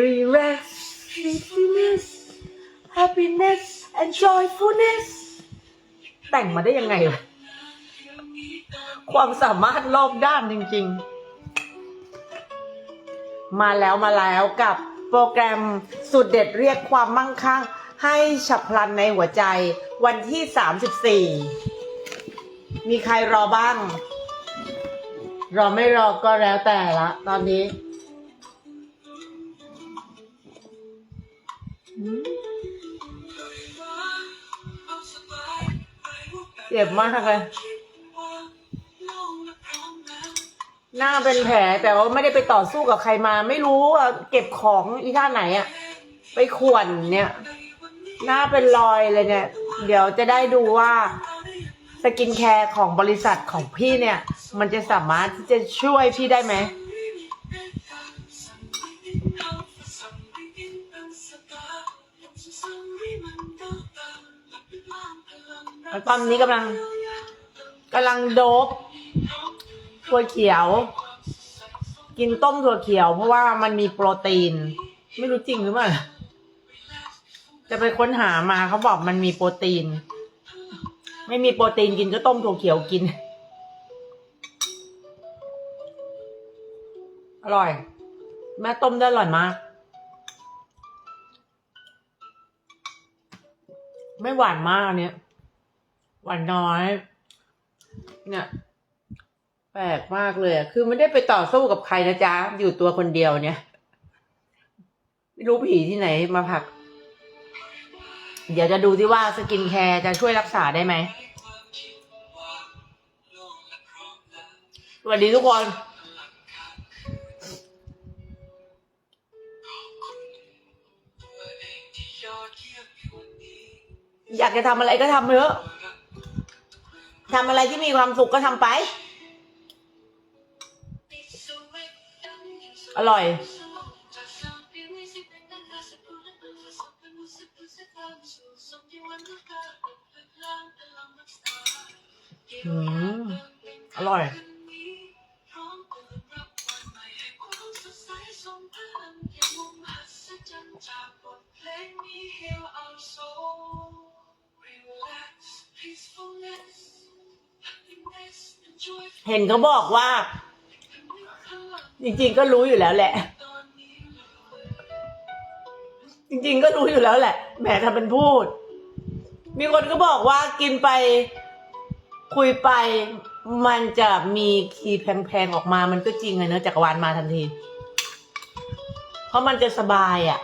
relax happiness happiness and joyfulness แต่งมาได้ยังไงวะความสามารถรอบด้านจริง ๆ มาแล้วมาแล้วกับโปรแกรมสุดเด็ดเรียกความมั่งคั่ง ให้ฉับพลันในหัวใจวันที่ 34 มีใครรอบ้าง รอไม่รอก็แล้วแต่ละ ตอนนี้เจ็บมากเลยหน้าเป็นแผลแต่ว่าไม่ได้ไปต่อสู้กับใครมา ไม่รู้ว่าเก็บของอีท่าไหนอะไปข่วนเนี่ย หน้าเป็นรอยเลยเนี่ย เดี๋ยวจะได้ดูว่า สกินแคร์ของบริษัทของพี่เนี่ย มันจะสามารถที่จะช่วยพี่ได้ไหมแล้วตอนนี้กำลังกำลังโดบถั่วเขียว กินต้มถั่วเขียว เพราะว่ามันมีโปรตีน ไม่รู้จริงหรือเปล่าจะไปค้นหามาเขาบอกมันมีโปรตีน ไม่มีโปรตีนกินก็ต้มถั่วเขียวกิน อร่อย แม่ต้มได้อร่อยมาก ไม่หวานมากอันเนี้ยหวานน้อย เนี่ย แปลกมากเลยอะคือไม่ได้ไปต่อสู้กับใครนะจ๊ะ อยู่ตัวคนเดียวเนี่ย ไม่รู้ผีที่ไหนมาผลัก เดี๋ยวจะดูที่ว่าสกินแคร์จะช่วยรักษาได้ไหมสวัสดีทุกคน อยากจะทำอะไรก็ทำเถอะทำอะไรที่มีความสุขก็ทำไป อร่อย อืมอร่อยเห็นเขาบอกว่า จริง ๆ ก็รู้อยู่แล้วแหละ จริง ๆ ก็รู้อยู่แล้วแหละแหมทำเป็นพูด มีคนก็บอกว่ากินไป คุยไป มันจะมีคีย์แพงๆออกมามันก็จริงไงเนอะจักรวาลมาทันที เพราะมันจะสบายอะ่ะ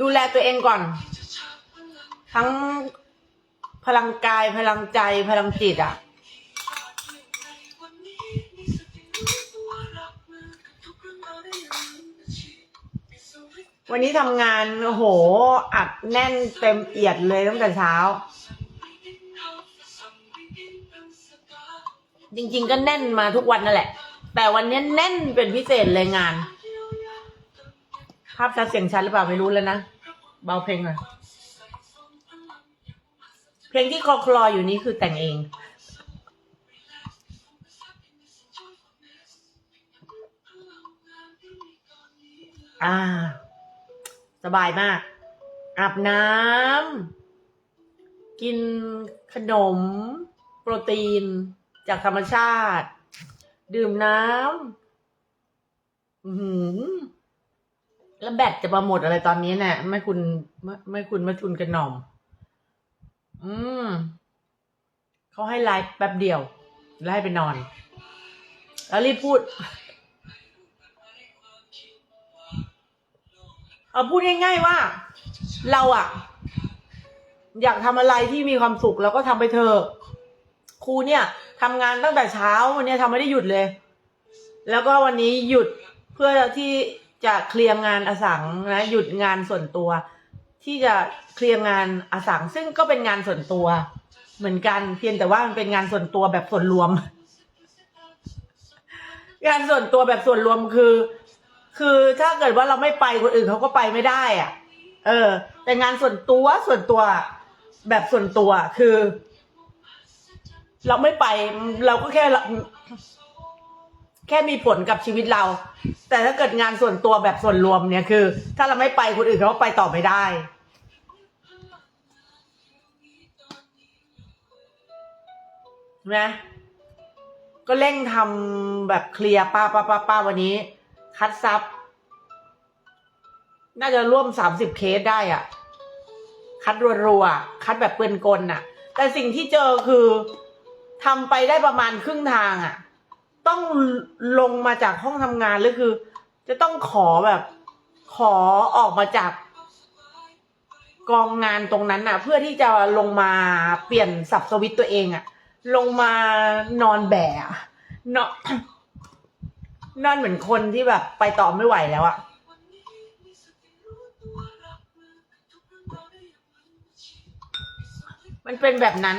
ดูแลตัวเองก่อน ทั้ง พลังกายพลังใจพลังจิตอะ่ะวันนี้ทำงานโอ้โหอัดแน่นเต็มเอียดเลยตั้งแต่เช้า จริง ๆ ก็แน่นมาทุกวันนั่นแหละ แต่วันนี้แน่นเป็นพิเศษเลยงาน ภาพชัดเสียงชัดหรือเปล่าไม่รู้แล้วนะ เบาเพลงหน่อย เพลงที่คลอคลออยู่นี้คือแต่งเอง อ่า สบายมาก อาบน้ำ กินขนม โปรตีน จากธรรมชาติ ดื่มน้ำ อือหือแล้วแบตจะมาหมดอะไรตอนนี้เนี่ยไม่คุณไม่ไม่คุณมาทุนกันหน่อม อืมเขาให้ไลฟ์แป๊บเดียวแล้วให้ไปนอน แล้วรีบพูด เอาพูดง่ายๆว่า เราอะอยากทำอะไรที่มีความสุขแล้วก็ทำไปเถอะครูเนี่ยทำงานตั้งแต่เช้าวันนี้ทำไม่ได้หยุดเลย แล้วก็วันนี้หยุดเพื่อที่จะเคลียร์งานอสังนะหยุดงานส่วนตัว ที่จะเคลียร์งานอสังซึ่งก็เป็นงานส่วนตัว เหมือนกันเพียงแต่ว่ามันเป็นงานส่วนตัวแบบส่วนรวม งานส่วนตัวแบบส่วนรวมคือ คือถ้าเกิดว่าเราไม่ไปคนอื่นเขาก็ไปไม่ได้อะเออ แต่งานส่วนตัวส่วนตัวแบบส่วนตัวคือ เราไม่ไปเราก็แค่ แค่มีผลกับชีวิตเรา แต่ถ้าเกิดงานส่วนตัวแบบส่วนรวมเนี่ยคือ ถ้าเราไม่ไปคนอื่นเขาก็ไปต่อไม่ได้ใช่ไหมก็เร่งทำแบบเคลียร์ป้าป้าป้าป้าวันนี้ คัดซับน่าจะร่วมสามสิบเคสได้อะคัดรัวๆคัดแบบเปืนกลน่ะ แต่สิ่งที่เจอคือทำไปได้ประมาณครึ่งทางอะ ต้องลงมาจากห้องทำงานหรือคือ จะต้องขอแบบ ขอออกมาจาก กองงานตรงนั้นน่ะ เพื่อที่จะลงมาเปลี่ยนสับสวิตตัวเองอะลงมานอนแบะนอนนอนเหมือนคนที่แบบ ไปต่อไม่ไหวแล้วอะมันเป็นแบบนั้น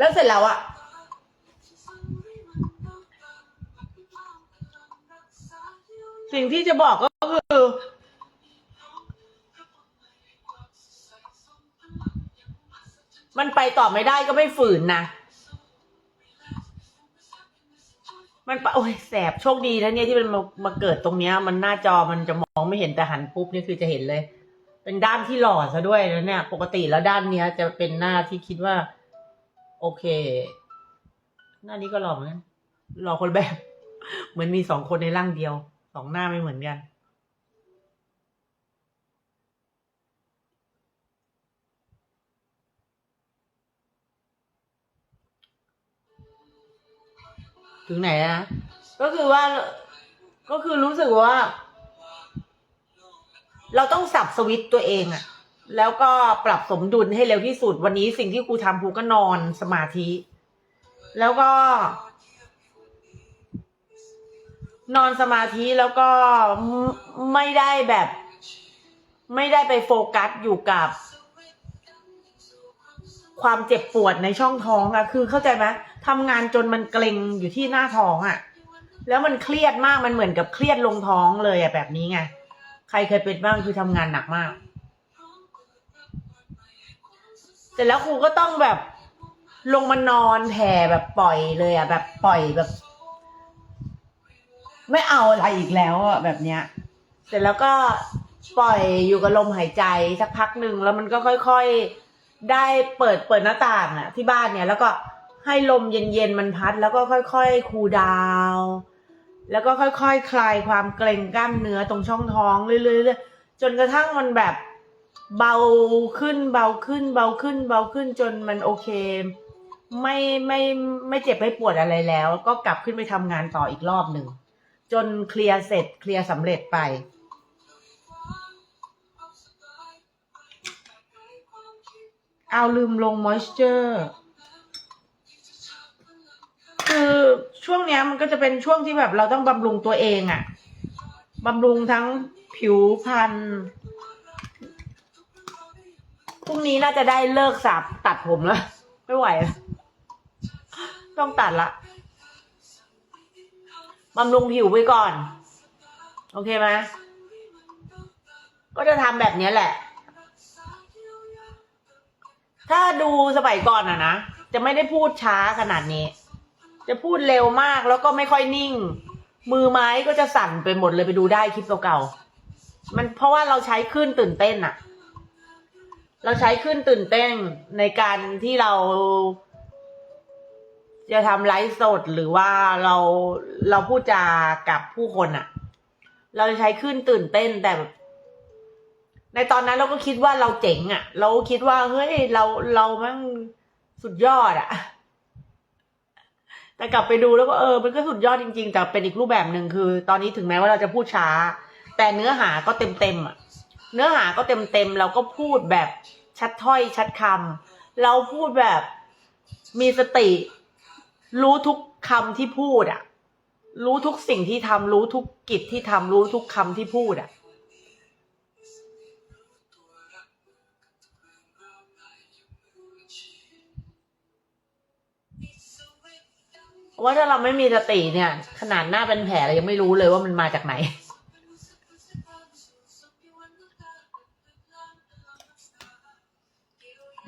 แล้วเสร็จแล้วอะสิ่งที่จะบอกก็คือ มันไปต่อไม่ได้ก็ไม่ฝืนนะ มันโอ้ยแสบโชคดีนะเนี่ยที่มันมามาเกิดตรงเนี้ย มันหน้าจอมันจะมองไม่เห็นแต่หันปุ๊บนี่คือจะเห็นเลย เป็นด้านที่หล่อซะด้วยนะเนี่ย ปกติแล้วด้านเนี้ยจะเป็นหน้าที่คิดว่า โอเค หน้านี้ก็หล่อเหมือนกันหล่อคนแบบ เหมือนมีสองคนในร่างเดียว สองหน้าไม่เหมือนกัน ถึงไหนนะ ก็คือว่า ก็คือรู้สึกว่า เราต้องสับสวิตตัวเองอะ แล้วก็ปรับสมดุลให้เร็วที่สุด วันนี้สิ่งที่ครูทำครูก็นอนสมาธิ แล้วก็ นอนสมาธิแล้วก็ไม่ได้แบบ ไม่ได้ไปโฟกัสอยู่กับ ความเจ็บปวดในช่องท้องอะคือเข้าใจไหมทำงานจนมันเกร็งอยู่ที่หน้าท้องอะแล้วมันเครียดมากมันเหมือนกับเครียดลงท้องเลยอะแบบนี้ไงใครเคยเป็นบ้างคือทำงานหนักมาก ร็จแล้วครูก็ต้องแบบลงมานอนแผ่แบบปล่อยเลยอะ แบบปล่อยแบบ ไม่เอาอะไรอีกแล้วอะแบบเนี้ย เสร็จแล้วก็ปล่อยอยู่กับลมหายใจสักพักหนึ่งแล้วมันก็ค่อยๆได้เปิดเปิดหน้าต่างอะ ที่บ้านเนี่ย แล้วก็ให้ลมเย็นๆมันพัด แล้วก็ค่อยๆคูลดาว แล้วก็ค่อยๆคคลายความเกร็งกล้ามเนื้อตรงช่องท้องเรื่อยๆจนกระทั่งมันแบบ เบาขึ้นเบาขึ้น เบาขึ้น เบาขึ้นจนมันโอเค ไม่ไม่ไม่เจ็บไม่ปวดอะไรแล้ว ก็กลับขึ้นไปทำงานต่ออีกรอบหนึ่ง จนเคลียร์เสร็จเคลียร์สำเร็จไป เอาลืมลงมอยส์เจอร์คือช่วงเนี้ยมันก็จะเป็นช่วงที่แบบเราต้องบำรุงตัวเองอะบำรุงทั้งผิวพรรณ รุ่งนี้น่าจะได้เลิกสับตัดผมแล้ว ไม่ไหวแล้วต้องตัดละบำรุงผิวไว้ก่อน โอเคไหมก็จะทำแบบนี้แหละ ถ้าดูสมัยก่อนอะนะ จะไม่ได้พูดช้าขนาดนี้ จะพูดเร็วมากแล้วก็ไม่ค่อยนิ่ง มือไม้ก็จะสั่นไปหมดเลยไปดูได้คลิปเก่าๆมันเพราะว่าเราใช้ขึ้นตื่นเต้นอะ เราใช้ขึ้นตื่นเต้นในการที่เรา จะทำไลฟ์สดหรือว่าเราเราพูดจากับผู้คนอะเราจะใช้ขึ้นตื่นเต้นแต่ในตอนนั้นเราก็คิดว่าเราเจ๋งอะเราคิดว่าเฮ้ยเราเรามั่งสุดยอดอะแต่กลับไปดูแล้วก็เออ มันก็สุดยอดจริง ๆ แต่เป็นอีกรูปแบบหนึ่งคือ ตอนนี้ถึงแม้ว่าเราจะพูดช้า แต่เนื้อหาก็เต็มเต็มๆอะ เนื้อหาก็เต็มเ็มเราก็พูดแบบชัดถ้อยชัดคำเราพูดแบบมีสติ รู้ทุกคำที่พูดอะรู้ทุกสิ่งที่ทำรู้ทุกกิจที่ทำรู้ทุกคำที่พูดอะว่าถ้าเราไม่มีสติเนี่ย ขนาดหน้าเป็นแผลเรายังไม่รู้เลยว่ามันมาจากไหน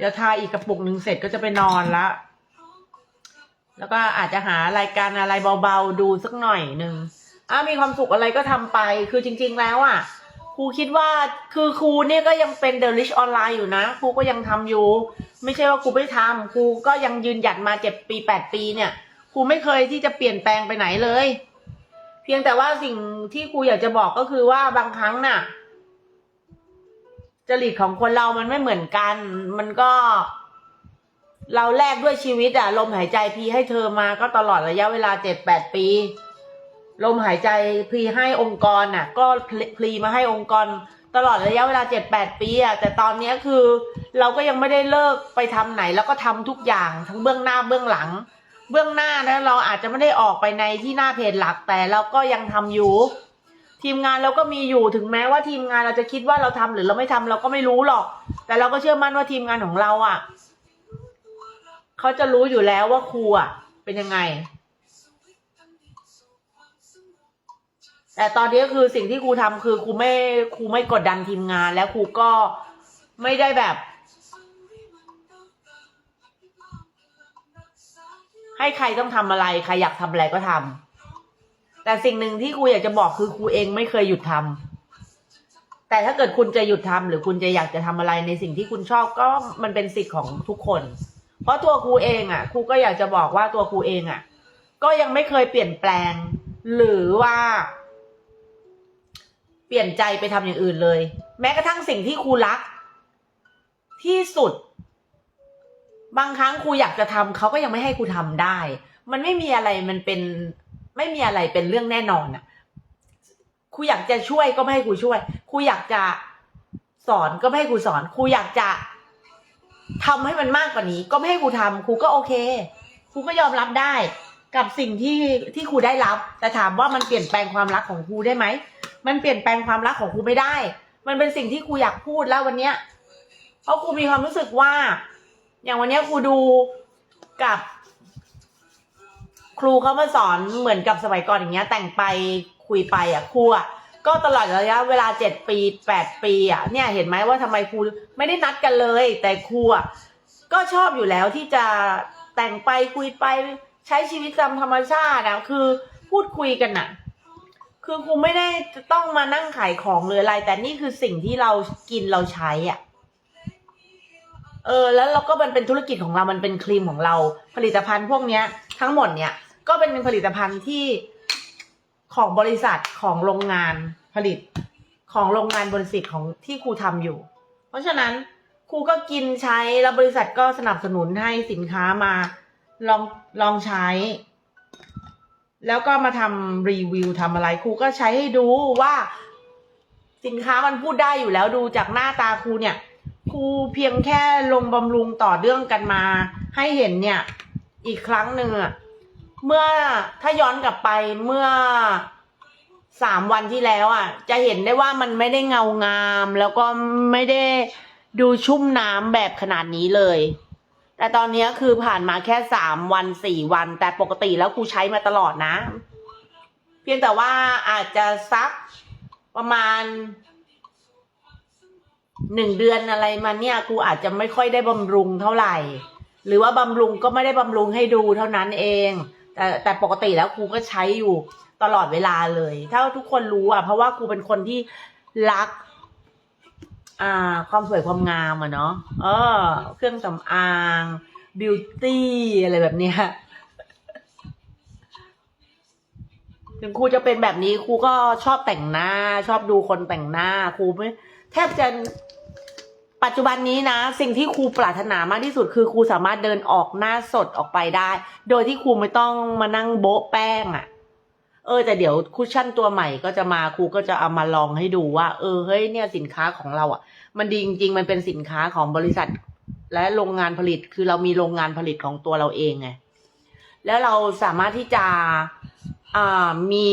ดี๋ยวทาอีกกระปุกหนึ่งเสร็จก็จะไปนอนละ แล้วก็อาจจะหารายการอะไรเบาๆดูสักหน่อยหนึ่งอะมีความสุขอะไรก็ทำไป คือจริง ๆ แล้วอะครูคิดว่าคือครูเนี่ยก็ยังเป็นเดลิชออนไลน์อยู่นะครูก็ยังทำอยู่ ไม่ใช่ว่าครูไม่ทำครูก็ยังยืนหยัดมาเจ็ดปีแปดปีเนี่ยครูไม่เคยที่จะเปลี่ยนแปลงไปไหนเลย เพียงแต่ว่าสิ่งที่ครูอยากจะบอกก็คือว่าบางครั้งน่ะ จริตของคนเรามันไม่เหมือนกัน มันก็ เราแลกด้วยชีวิตอะลมหายใจพีให้เธอมาก็ตลอดระยะเวลาเจ็ดแปดปี ลมหายใจพีให้องค์กรน่ะ ก็พลีมาให้องค์กร ตลอดระยะเวลาเจ็ดแปดปีอะแต่ตอนนี้คือ เราก็ยังไม่ได้เลิกไปทำไหน แล้วก็ทำทุกอย่างทั้งเบื้องหน้าเบื้องหลัง เบื้องหน้านะเราอาจจะไม่ได้ออกไปในที่หน้าเพจหลักแต่เราก็ยังทำอยู่ ทีมงานเราก็มีอยู่ถึงแม้ว่าทีมงานเราจะคิดว่าเราทำหรือเราไม่ทำเราก็ไม่รู้หรอก แต่เราก็เชื่อมั่นว่าทีมงานของเราอะเขาจะรู้อยู่แล้วว่าครูอะ เป็นยังไง แต่ตอนนี้คือสิ่งที่ครูทำคือครูไม่ครูไม่กดดันทีมงาน แล้วครูก็ไม่ได้แบบ ให้ใครต้องทำอะไร ใครอยากทำอะไรก็ทำ แต่สิ่งหนึ่งที่ครูอยากจะบอกคือครูเองไม่เคยหยุดทำแต่ถ้าเกิดคุณจะหยุดทำหรือคุณจะอยากจะทำอะไรในสิ่งที่คุณชอบก็มันเป็นสิทธิ์ของทุกคน เพราะตัวครูเองอะครูก็อยากจะบอกว่าตัวครูเองอะ ก็ยังไม่เคยเปลี่ยนแปลง หรือว่า เปลี่ยนใจไปทำอย่างอื่นเลย แม้กระทั่งสิ่งที่ครูรัก ที่สุด บางครั้งครูอยากจะทำเขาก็ยังไม่ให้ครูทำได้ มันไม่มีอะไรมันเป็น ไม่มีอะไรเป็นเรื่องแน่นอนอะครูอยากจะช่วยก็ไม่ให้ครูช่วยครูอยากจะสอนก็ไม่ให้ครูสอนครูอยากจะทำให้มันมากกว่านี้ ก็ไม่ให้ครูทำครูก็โอเคครูก็ยอมรับได้ กับสิ่งที่ที่ครูได้รับ แต่ถามว่ามันเปลี่ยนแปลงความรักของครูได้ไหมมันเปลี่ยนแปลงความรักของครูไม่ได้ มันเป็นสิ่งที่ครูอยากพูดแล้ววันเนี้ยเพราะครูมีความรู้สึกว่า อย่างวันเนี้ยครูดูกับ ครูเขามาสอนเหมือนกับสมัยก่อนอย่างเงี้ย แต่งไปคุยไปอะครูอะก็ตลอดระยะเวลาเจ็ดปีแปดปีอะเนี่ยเห็นไหมว่าทำไมครูไม่ได้นัดกันเลย แต่ครูอะก็ชอบอยู่แล้วที่จะแต่งไปคุยไปใช้ชีวิตตามธรรมชาตินะคือพูดคุยกันน่ะ คือครูไม่ได้ต้องมานั่งขายของเลยอะไร แต่นี่คือสิ่งที่เรากินเราใช้อะเออแล้วเราก็มันเป็นธุรกิจของเรา มันเป็นครีมของเรา ผลิตภัณฑ์พวกเนี้ย ทั้งหมดเนี่ยก็เป็นผลิตภัณฑ์ที่ของบริษัทของโรงงานผลิตของโรงงานบริษัทของที่ครูทำอยู่ เพราะฉะนั้นครูก็กินใช้แล้วบริษัทก็สนับสนุนให้สินค้ามาลองลองใช้ แล้วก็มาทำรีวิวทำอะไรครูก็ใช้ให้ดูว่าสินค้ามันพูดได้อยู่แล้วดูจากหน้าตาครูเนี่ยครูเพียงแค่ลงบำรุงต่อเนื่องกันมา ให้เห็นเนี่ย อีกครั้งหนึ่งอะเมื่อถ้าย้อนกลับไปเมื่อสามวันที่แล้วอะจะเห็นได้ว่ามันไม่ได้เงางาม แล้วก็ไม่ได้ดูชุ่มน้ำแบบขนาดนี้เลย แต่ตอนนี้คือผ่านมาแค่สามวันสี่วัน แต่ปกติแล้วครูใช้มาตลอดนะ เพียงแต่ว่าอาจจะซักประมาณหนึ่งเดือนอะไรมาเนี่ยครูอาจจะไม่ค่อยได้บำรุงเท่าไหร่ หรือว่าบำรุงก็ไม่ได้บำรุงให้ดูเท่านั้นเอง แต่แต่ปกติแล้วครูก็ใช้อยู่ตลอดเวลาเลย ถ้าทุกคนรู้อะ เพราะว่าครูเป็นคนที่รัก อ่า ความสวยความงามอะเนาะเออ เครื่องสำอางบิวตี้อะไรแบบเนี้ยถึงครูจะเป็นแบบนี้ครูก็ชอบแต่งหน้า ชอบดูคนแต่งหน้าครูไม่แทบจะ ปัจจุบันนี้นะ สิ่งที่ครูปรารถนามากที่สุดคือครูสามารถเดินออกหน้าสดออกไปได้ โดยที่ครูไม่ต้องมานั่งโบ๊ะแป้งอะ่ะ เออ แต่เดี๋ยวคุชชั่นตัวใหม่ก็จะมาครูก็จะเอามาลองให้ดูว่า เออเฮ้ยเนี่ยสินค้าของเราอะ่ะ มันดีจริงๆมันเป็นสินค้าของบริษัท และโรงงานผลิตคือเรามีโรงงานผลิตของตัวเราเองไงแล้วเราสามารถที่จะอ่ามี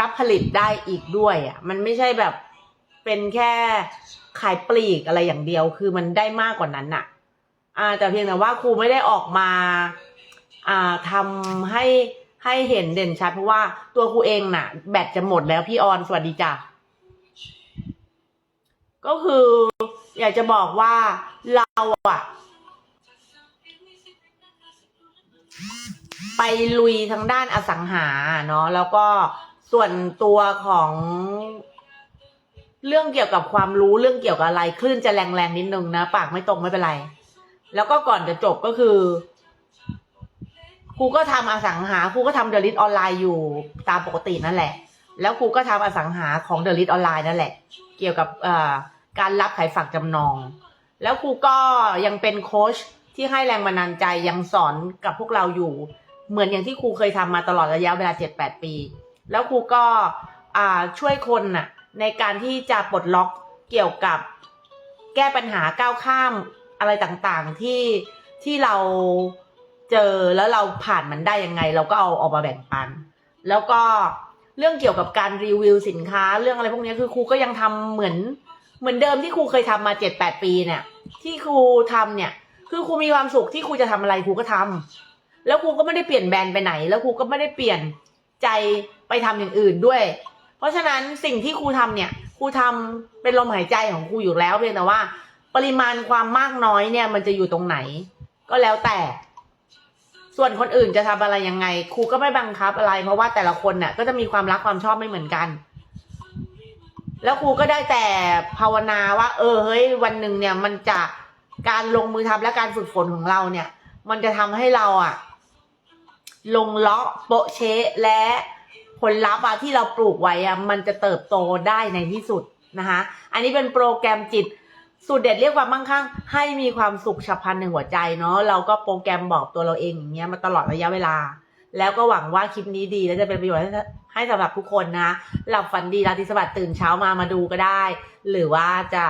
รับผลิตได้อีกด้วยอะ มันไม่ใช่แบบเป็นแค่ ขายปลีกอะไรอย่างเดียว คือมันได้มากกว่านั้นน่ะ อ่า แต่เพียงแต่ว่าครูไม่ได้ออกมา อ่าทำให้ให้เห็นเด่นชัดเพราะว่าตัวครูเองน่ะ แบตจะหมดแล้วพี่ออนสวัสดีจ้ะก็คือ อยากจะบอกว่าเราอะไปลุยทางด้านอสังหาเนาะแล้วก็ส่วนตัวของ เรื่องเกี่ยวกับความรู้เรื่องเกี่ยวกับอะไรคลื่นจะแรงๆนิดนึงนะปากไม่ตรงไม่เป็นไร แล้วก็ก่อนจะจบก็คือครูก็ทำอสังหาครูก็ทำเดลิทออนไลน์อยู่ตามปกตินั่นแหละ แล้วครูก็ทำอสังหาของเดลิทออนไลน์นั่นแหละ เกี่ยวกับการรับขายฝากจำนอง แล้วครูก็ยังเป็นโค้ชที่ให้แรงบันดาลใจยังสอนกับพวกเราอยู่ เหมือนอย่างที่ครูเคยทำมาตลอดระยะเวลา7-8ปี แล้วครูก็ช่วยคนน่ะ ในการที่จะปลดล็อกเกี่ยวกับแก้ปัญหาก้าวข้ามอะไรต่างๆที่ที่เราเจอแล้วเราผ่านมันได้ยังไง เราก็เอาออกมาแบ่งปัน แล้วก็เรื่องเกี่ยวกับการรีวิวสินค้าเรื่องอะไรพวกนี้คือครูก็ยังทำเหมือนเหมือนเดิมที่ครูเคยทำมาเจ็ดแปดปีเนี่ย ที่ครูทำเนี่ย คือครูมีความสุขที่ครูจะทำอะไรครูก็ทำแล้วครูก็ไม่ได้เปลี่ยนแบรนด์ไปไหน แล้วครูก็ไม่ได้เปลี่ยนใจไปทำอย่างอื่นด้วย เพราะฉะนั้นสิ่งที่ครูทำเนี่ยครูทำเป็นลมหายใจของครูอยู่แล้วเพียงแต่ว่า ปริมาณความมากน้อยเนี่ย มันจะอยู่ตรงไหน ก็แล้วแต่ ส่วนคนอื่นจะทำอะไรยังไงครูก็ไม่บังคับอะไร เพราะว่าแต่ละคนเนี่ยก็จะมีความรักความชอบไม่เหมือนกัน แล้วครูก็ได้แต่ภาวนาว่า เออเฮ้ยวันหนึ่งเนี่ย มันจะการลงมือทำและการฝึกฝนของเราเนี่ย มันจะทำให้เราอะลงเลาะโปะเชะและ ผลลัพธ์อะที่เราปลูกไว้อะมันจะเติบโตได้ในที่สุดนะคะอันนี้เป็นโปรแกรมจิตสูตรเด็ดเรียกความมั่งคั่งให้มีความสุขฉับพลันในหัวใจเนาะเราก็โปรแกรมบอกตัวเราเองอย่างเงี้ยมาตลอดระยะเวลา แล้วก็หวังว่าคลิปนี้ดีและจะเป็นประโยชน์ให้สำหรับทุกคนนะหลับฝันดีราตรีสวัสดิ์ตื่นเช้ามามาดูก็ได้ หรือว่าจะ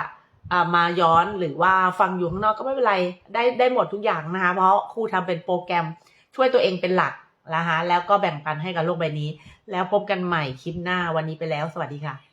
ามาย้อนหรือว่าฟังอยู่ข้างนอกก็ไม่เป็นไรได้ได้หมดทุกอย่างนะคะ เพราะครูทำเป็นโปรแกรมช่วยตัวเองเป็นหลัก นะคะแล้วก็แบ่งปันให้กับโลกใบนี้ แล้วพบกันใหม่คลิปหน้าวันนี้ไปแล้ว สวัสดีค่ะ